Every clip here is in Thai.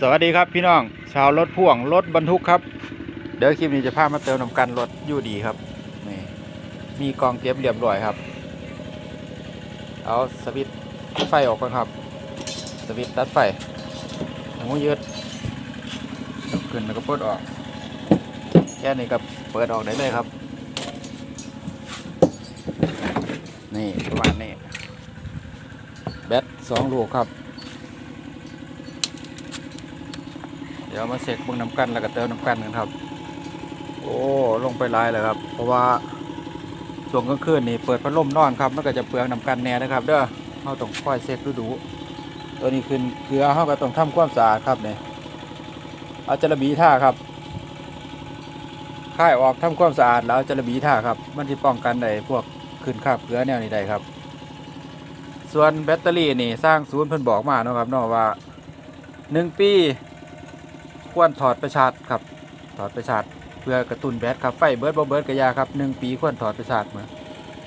สวัสดีครับพี่น้อง ชาวรถพ่วงรถบรรทุกครับ เดี๋ยวคลิปนี้จะพามาเติมน้ำกันรถยูดีครับนี่มีกองเก็บเรียบร้อยครับ เอาสวิตช์ไฟออกก่อนครับ สวิตช์ตัดไฟหูยืดขึ้นแล้วก็เปิดออก แค่นี้ก็เปิดออกได้เลยครับ นี่ประมาณนี้แบตสองลูกครับ ดี๋ยวมาเช็คเบิ่งน้ำกันแล้วก็เติมน้ำกันกันครับ โอ้ลงไปลายเลยครับ เพราะว่าช่วงกลางคืนนี่เปิดพัดลมนอนครับมันก็จะเปลืองน้ำกันแน่นะครับ เด้อเราต้องค่อยเช็คดูดูๆตัวนี้คือเกลือเราก็ต้องทำความสะอาดครับเนี่ยเอาจระบีท่าครับค่ายออกทำความสะอาดแล้วจระบีท่าครับ มันที่ป้องกันได้พวกขึ้นคาบเกลือแนวนี้ได้ครับ ส่วนแบตเตอรี่นี่สร้างศูนย์เพิ่นบอกมาเนาะครับเนาะว่าหนึ่งปี ควรถอดไปชาร์จครับถอดไปชาร์จเพื่อกระตุ้นแบตครับไฟเบิร์ดบ่เบิร์ดกระยาครับหนึ่งปีควรถอดไปชาร์จมา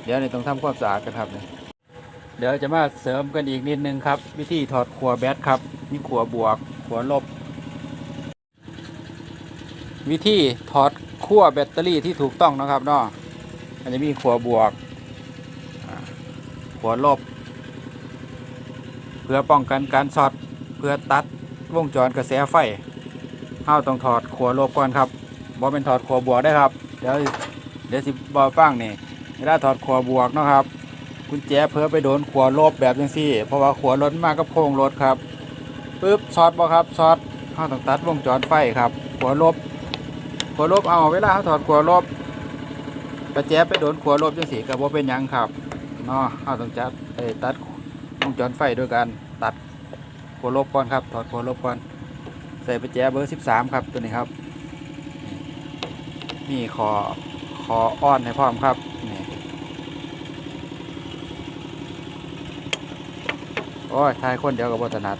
เดี๋ยวนี่ต้องทำความสะอาดกันครับนี่เดี๋ยวจะมาเสริมกันอีกนิดนึงครับ วิธีถอดขัวแบตครับมีขัวบวกขัวลบ วิธีถอดขั้วแบตเตอรี่ที่ถูกต้องนะครับเนาะมันจะมีขัวบวกขัวลบ เพื่อป้องกันการช็อตเพื่อตัดวงจรกระแสไฟ เฮาต้องถอดขัวลบก่อนครับบ่เป็นถอดขัวบวกได้ครับเดี๋ยวเดี๋ยวสิบอฟังนี่เวลาถอดขัวบวกนะครับกุญแจเพื่อไปโดนขัวลบแบบจังซี่ เพราะว่าขัวรถมากับโครงรถครับปึ๊บช็อตบ่ครับช็อตเฮาต้องตัดวงจรไฟครับขัวลบขัวลบเอาเวลาเฮาถอดขัวลบกระแจไปโดนขัวลบจังซี่ก็บ่เป็นยังครับเนาะเฮาต้องจัดเอ้ตัดวงจรไฟด้วยการตัดขัวลบก่อนครับถอดขัวลบก่อน ส่ประแจเบอร์ 13 ครับตัวนี้ครับ นี่ขอขออ้อนให้พร้อมครับนี่โอ้ยทายคนเดียวกับบถนัด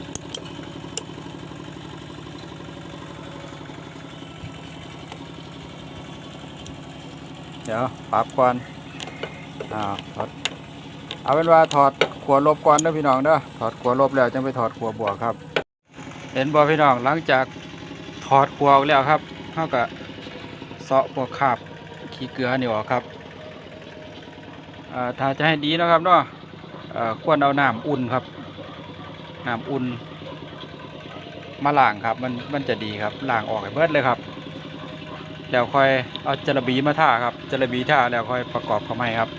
เดี๋ยวปรับก่อนอ่าถอดเอาเป็นว่าถอดขัวลบก่อนเด้อพี่น้องเด้อถอดขัวลบแล้วจึงไปถอดขัวบวกครับ เห็นบ่พี่น้องหลังจากถอดขัวออกแล้วครับเท่ากับเสาะพวกคราบขี้เกลือนี่ออกครับอ่าถ้าจะให้ดีนะครับเนาะอ่าควรเอาน้ำอุ่นครับน้ำอุ่นมาล้างครับมันมันจะดีครับล้างออกให้เบิดเลยครับแล้วค่อยเอาจระบีมาท่าครับจระบีท่าแล้วค่อยประกอบเข้าไม้ครับ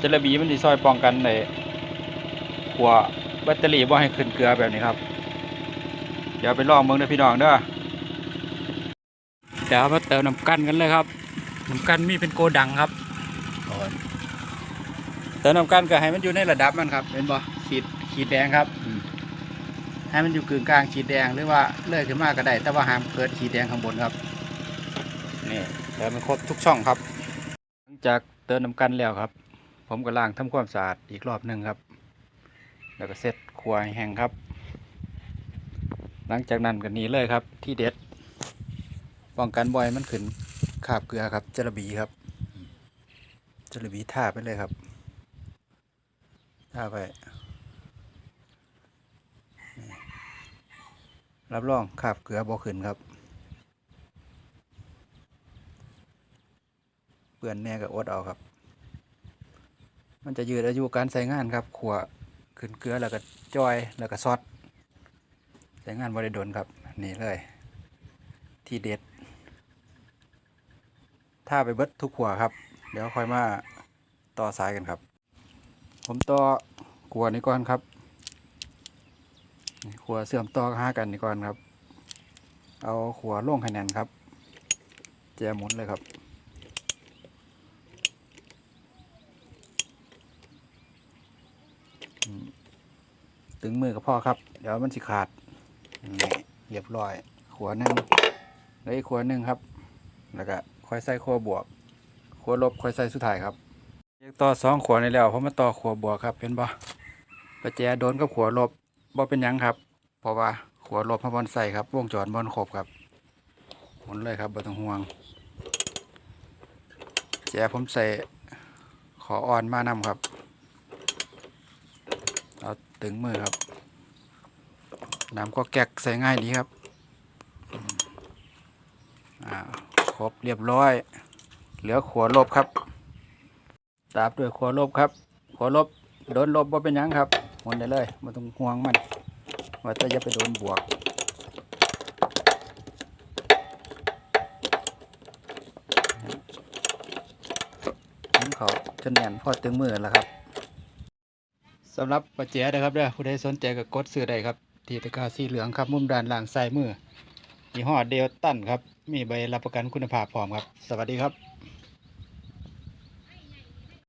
จระบีมันสิซอยป้องกันในหัวแบตเตอรี่ว่าให้ขึ้นเกลือแบบนี้ครับ เดี๋ยวไปลองเบิ่งเด้อพี่น้องเด้อเดี๋ยวมาเติมน้ำกันกันเลยครับน้ำกันมีเป็นโกดังครับเติมน้ำกันก็ให้มันอยู่ในระดับมันครับเห็นบ่ขีดขีดแดงครับอืมให้มันอยู่กึ่งกลางขีดแดงหรือว่าเลื่อยขึ้นมาก็ได้ แต่ว่าห้ามเกิดขีดแดงข้างบนครับนี่เดี๋ยวมันครบทุกช่องครับ หลังจากเติมน้ำกันแล้วครับ ผมก็ล้างทำความสะอาดอีกรอบหนึ่งครับ แล้วก็เซ็ตครัวให้แห้งครับ หลังจากนั้นก็หนี้เลยครับ ที่เด็ดป้องกันบ่อยมันขึ้นคาบเกลือครับจระบีครับจระบีท่าไปเลยครับท่าไปรับรองคาบเกลือบ่ขึ้นครับเปื่อนแน่กับอดเอาครับ มันจะยืดอายุการใช้งานครับขัวขึ้นเกลือแล้วก็จอยแล้วก็ซอส ใช้งานบริโดนครับ นี่เลย ที่เด็ด ถ้าไปเบิดทุกขัวครับ เดี๋ยวค่อยมาต่อสายกันครับ ผมต่อขัวนี้ก่อนครับขัวเสื่อมต่อห้ากันนี่ก่อนครับ เอาขัวล่งให้แนนครับแจหมุนเลยครับตึงมือกับพ่อครับ เดี๋ยวมันสิขาด นี่เรียบร้อย ขัวหนึ่งแล้วอีกขัวหนึ่งครับ แล้วก็ค่อยใส่ขัวบวก ขัวลบค่อยใส่สุดท้ายครับเรียกต่อสองขัวนี่แล้วเพราะมาต่อขัวบวกครับเป็นบ่ประแจโดนกับขัวลบบ่เป็นยังครับ เพราะว่าขัวลบพระบอลใส่ครับ วงจรบอลครบครับหมุนเลยครับบ่ต้องห่วงแจผมใส่ขออ่อนมานำครับ เอาตึงมือครับ น้ำก็แกกใส่ง่ายดีครับครบเรียบร้อย เหลือขัวลบครับ ตามด้วยขัวลบครับขัวลบโดนลบบ่เป็นยังครับหมุนได้เลยไม่ต้องห่วงมันว่าจะอย่าไปโดนบวกผมเขาจนแน่นพอตึงมือแล้วครับสำหรับปัจเจนะครับเด้อผู้ใดสนใจก็กดซื้อได้ครับ ที่ตะกร้าสีเหลืองครับ มุมด้านล่างซ้ายมือยี่ห้อเดลตันครับ มีใบรับประกันคุณภาพพร้อมครับ สวัสดีครับ